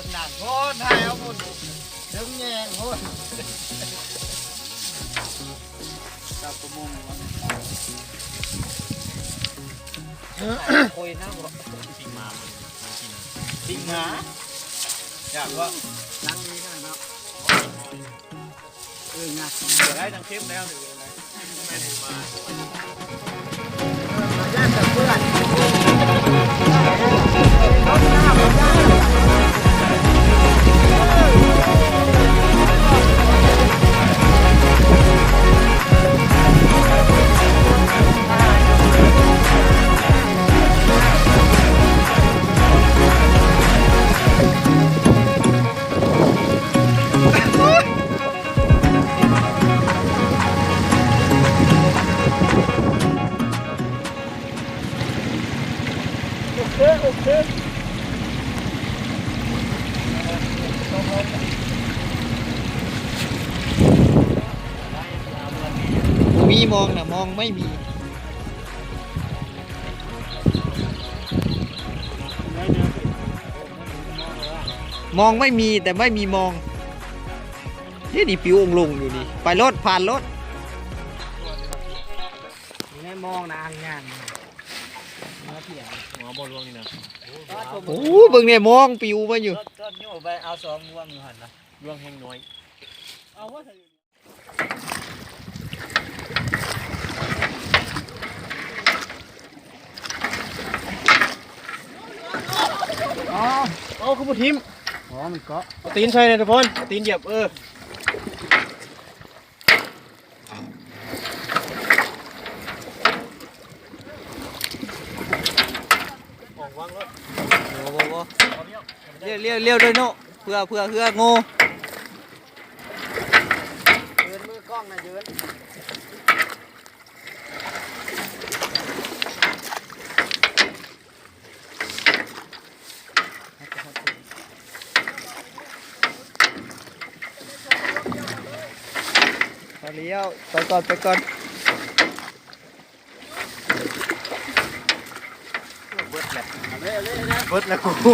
คนหนักโคตรให้เอาหมดถึงแยงโคตรจับกระมุงคุยนะบ่จริงมามันมันกินติงหาอยากว่านั่งนี่ได้เนาะเออไงจะได้ทั้งคลิปแล้วหรืออะไรไม่ได้มาญาติกับเพื่อน มีมองนะมองไม่มีมองไม่มีแต่ไม่มีมองนี่นี่ปิวองลงอยู่นี่ ไปรถผ่านรถนี่มองนางงาน มาเถียงหัวบอลลวงนี่นะโอ้เบิ่งเนี่ยมองปิวมาอยู่ต้นโยไปเอาสองงวงอยู่หันนะลวงแห้งน้อยเอาว่าอ๋อเอาขบุทิมอ๋อมันเกาะเอาตีนใช่เลยทุกคนเอาตีนเหยียบเออ มอง วางรถโอ้โหเลี้ยวเลี้ยวเลี้ยวด้วยโนเพื่อเพื่อเพื่อโง่ยืนมือกล้องนะยืนไปเลี้ยวไปก่อนไปก่อน เบิดแล้วกู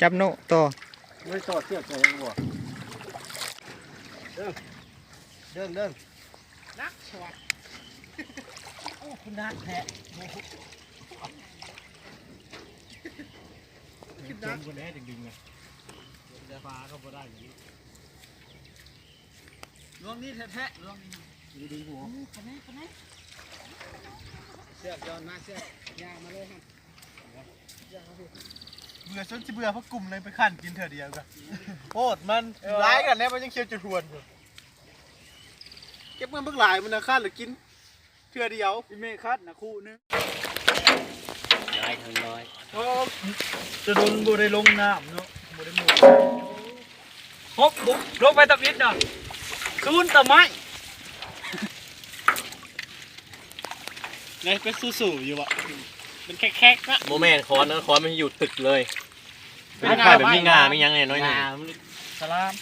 จับโนต่อไม่สอดเสียบใจหัวเดินเดินเดินนักสวัสดโอ้คุณนักแท้จมคนแน่ดึงดึงไงจะฟ้าก็พอได้อย่างนี้ลวงนี้แท้ๆลวงนี้ดีๆหัวคะแนนคะแนนเสือกย้อนมาเสือกยางมาเลยฮะ เบื่อจนจะเบื่อเพราะกลุ่มเลยไปขันกินเถอะเดียวกันโคตรมันร้ายกันแน่มันยังเคี้ยวจุดทวนอยู่เก็บเงินเพิ่งหลายมันนะขันหรือกินเถื่อเดียวอีเมคัดนะคู่นึงย้ายทางน้อยจะโดนบูได้ลงน้ำเนาะบูได้หมดฮบบุกลงไปตะพิษเนาะซูนตะไม้ไงเป็นสู้ๆอยู่วะ เป็นแค่ๆนะโมเมนต์คอนนั้นคอนมันอยู่ตึกเลยเป็เป็นนงาขายแบบมีงาไม่ยั้งไงน้อยหนึ่งสลาม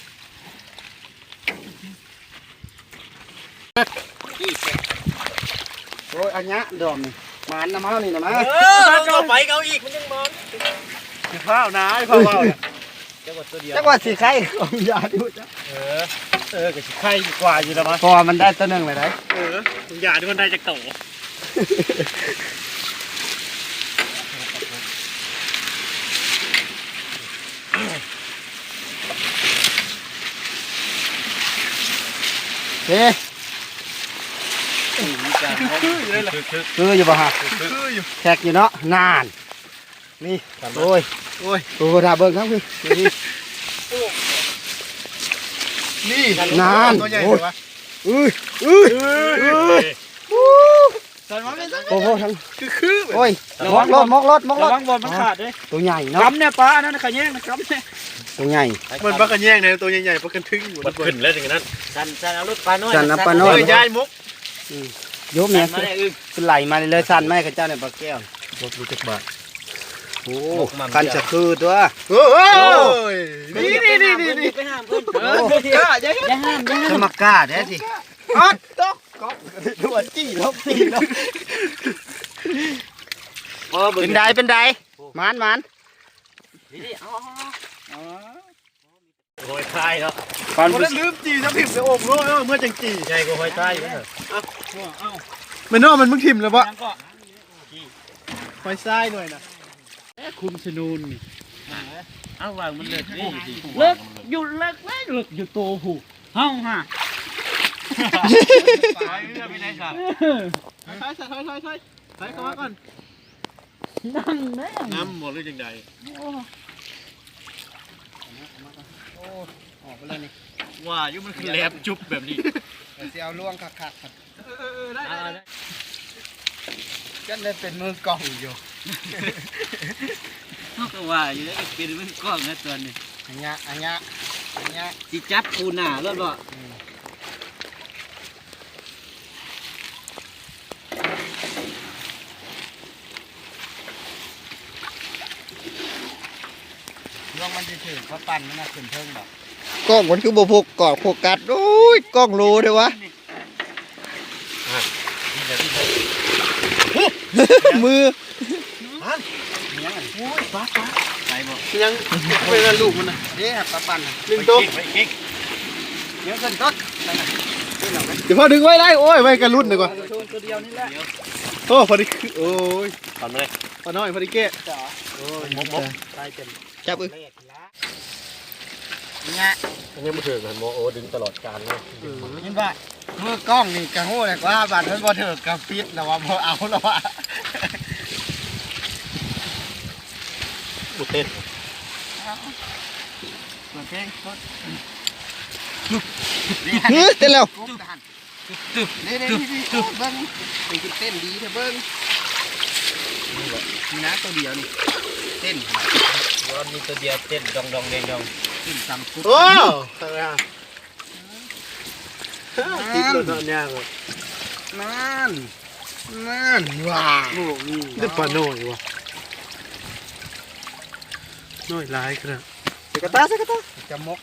โอ้ยอันเนี้ยดอมนี่หมันน้ำมันนี่นะมาเออเอาไปเอาอีกมันยังมองคือข้าวนะไอ้ข้าวเปล่าเนี่ยจังหวัดตัวเดียวจังหวัดสีไข่ของยาดูจ้ะเออเออกับไข่ดีกว่าอยู่แล้วมั้งพอมันได้ตัวหนึ่งเลยได้เอออย่าที่มันได้จากโต เฮ้คืออยู่เลยแหละคือคือคืออยู่ป่ะฮะคืออยู่แขกอยู่เนาะนาน นี่โอ้ยโอ้ยโอ้โหดาเบิ้งครับพี่นี่นี่นานตัวใหญ่โอ้เห็ยนปะอุ้ยอุ้ยเอออู้ ตอนมาเป็นสักโอ้โหทั้งคือคือโอ้ยมกรถมกรถมกรระถวังบอลมันขาดเลยตัวใหญ่เนาะกำเนี่ยปลาอันนั้นขะแยงนะกำเนี่ยตัวใหญ่ มันบักกันแย่งในตัวใหญ่ๆบักกันทึ่งหมดมันขึ้นแล้วอย่างนั้นสันสันเอารถปลาน้อยสันน้ำปลาน้โอ้อยยยายมุกโยมเนี่ยมาได้อึ้งขึ้นไหลมาเลยๆสันไหมข้าเจ้าเนี่ยปลาแก้วรถรู้จักบาทโอ้กันจะคือตัวโอ้ยนี่นี่นี่นี่นี่ไปห้ามเพิ่นเอออย่าอย่าอย่าห้ามอย่าห้ามจะมากล้าแท้สิอัดตอก ก๊อกดวนจี้ลบตีลบเป็นไดเป็นไดหมานหมานนี่เอาหอยท้ายเนาะก่อนคนนั้นลืมจีจะพิมพ์ไปโอบรู้เออเมื่อจังจีใหญ่กว่าหอยท้ายอยู่นะเอามันนอกมันมึงทิมแล้วปะยังก็ไฟซ้ายหน่อยนะคุมชนูนนี่เอาวางมันเลิกนี่เลิกหยุดเลิกไหมเลิกอยู่โตหูเฮาฮะ ไปเรื่อยไปไหนครับถอยถอยถอยถอยถอยถอยเข้ามาก่อนนั่งแม่น้ำหมดหรือยังไงออกไปเลยนี่ว่ายู่มันคือแลบจุบแบบนี้เสียวล่วงคักคักเออเออได้ได้ได้ก็เลยเป็นมือกล้องอยู่เขาก็ว่าอยู่แล้วเป็นมันกล้องนะตัวนี้อันนี้อันเนี้อันเนี้ยสิจับปูหน้ารถบ่ ล่วงมันจะถือเขาปั่นมันน่ะขึ้นเทิงดอกกล้องมันคือบ่พกกอดโฟกัสโอ้ยกล้องโลเด้อวะมือยังเป็นลูกมันนะเด้ปลาปั่นน่ะหนึ่งตัว ไปกิ๊กเดี๋ยวขึ้นต้นเดี๋ยวพอดึงไว้ได้โอ้ยไว้กันรุ่นดีกว่าตัวเดียวนี่แหละโอ้พอดีคือโอ้ยทำเลยพอน้อยพอดีเก้โอ้ยมกมกตายเต็ม จับเอ้ยเลขละเนี่ยอันนี้มาถือกันโมโอดึงตลอดการเลยเห็นว่ามือกล้องนี่กระหู้เลยว่าบัตรมันบ่ถือกระปิดแล้วว่าบ่เอาแล้วว่าบุเต้นเปิดเพลงกดเฮ้ยเต้นแล้วกดหันตึบนี่นี่นี่เบิ้งนี่คือเต้นดีเถอะเบิ้งนี่นะตัวเดียวนี่เต้น วันนี้ตัวเดียวเต้นดองดองเดงดองขึ้นตามกุ๊บโอ้ทำไมอะติดรถนอนยางอะนั่นนั่นว้าวโอ้นี่ได้ปลาน้อยวะน้อยร้ายขนาดสกตาสกตาจะมก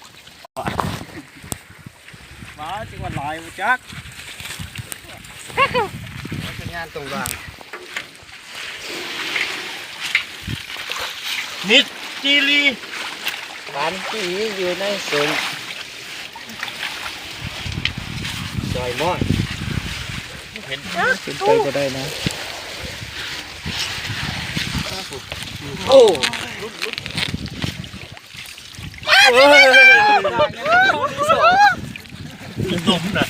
มาจังหวัดลายบ่จักสัญญาณตรงกลางนิด จีรีปานที่อยู่ในสงจอยม้อยเห็นเป็นไปก็ได้นะ โอ้นมน่ะ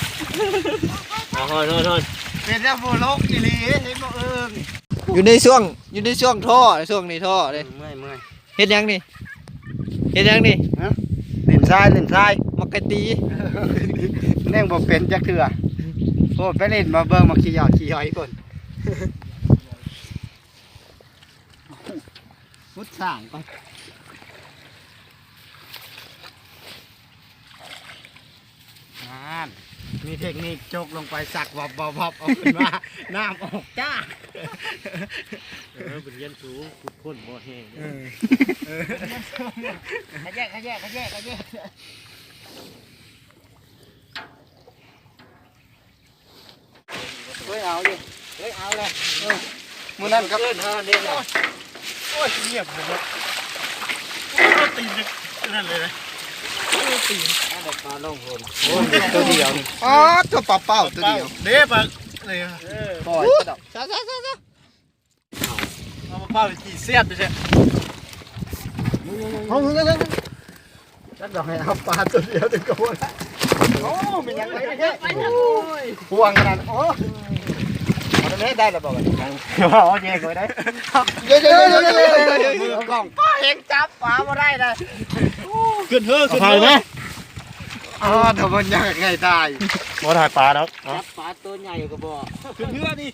เอาหอยหอยหอยเป็นเจ้าผู้ลกอีหลีเห็นบ่เอิงอยู่ในช่วงอยู่ในช่วงท่อช่วงนี้ท่อเลยเมื่อยเมื่อย เฮ็ดหยังนี่เฮ็ดหยังนี่เล่นทรายเล่นทรายมักกะตีแน่งบ่เป็นจักเถื่อโอ้ไปเล่นมาเบิ่งมาขี้หยอดขี้หอยก่อนพุทธสั่งก่อนนั่นมีเทคนิคจกลงไปสักวับวับวับเอาขึ้นมาน้ำออกจ้า เออเป็นยันสูงขุดข้นบ่แห้งขยะขยะขยะขยะเฮ้ยเอาดิเฮ้ยเอาเลยเออมือนั่นครับเอิ้นเฮาเด้อโอ้ยเงียบเลยนะตีนนั่นเลยนะปลาลงโหนโอ้ยตัวเดียวนี่อ๋อตัวเปล่าเปล่าตัวเดียวเด้ปะเลยอะปล่อยกระดอกซะซะซะซะเอา มาเป้าไปจีเสียบไปใช่เอาเงินจัดดอกให้เอาปลาตัวเดียวถึงกระโดดโอ้มันยังไงเนี่ยห่วงขนาดโอ้เอาตรงนี้ได้หรือเปล่าว่าเอาแยกไว้ได้เดี๋ยวเดี๋ยวเดี๋ยวเดี๋ยวเดี๋ยวเดี๋ยวกล้องป้าเองจับปลามาได้เลยขึ้นเถอขึ้นเอาเถไหมอ๋อแต่มันยังไงตายบ่ถ่ายปลาแล้วจับปลาตัวใหญ่ก็บ่ขึ้นเรือนี่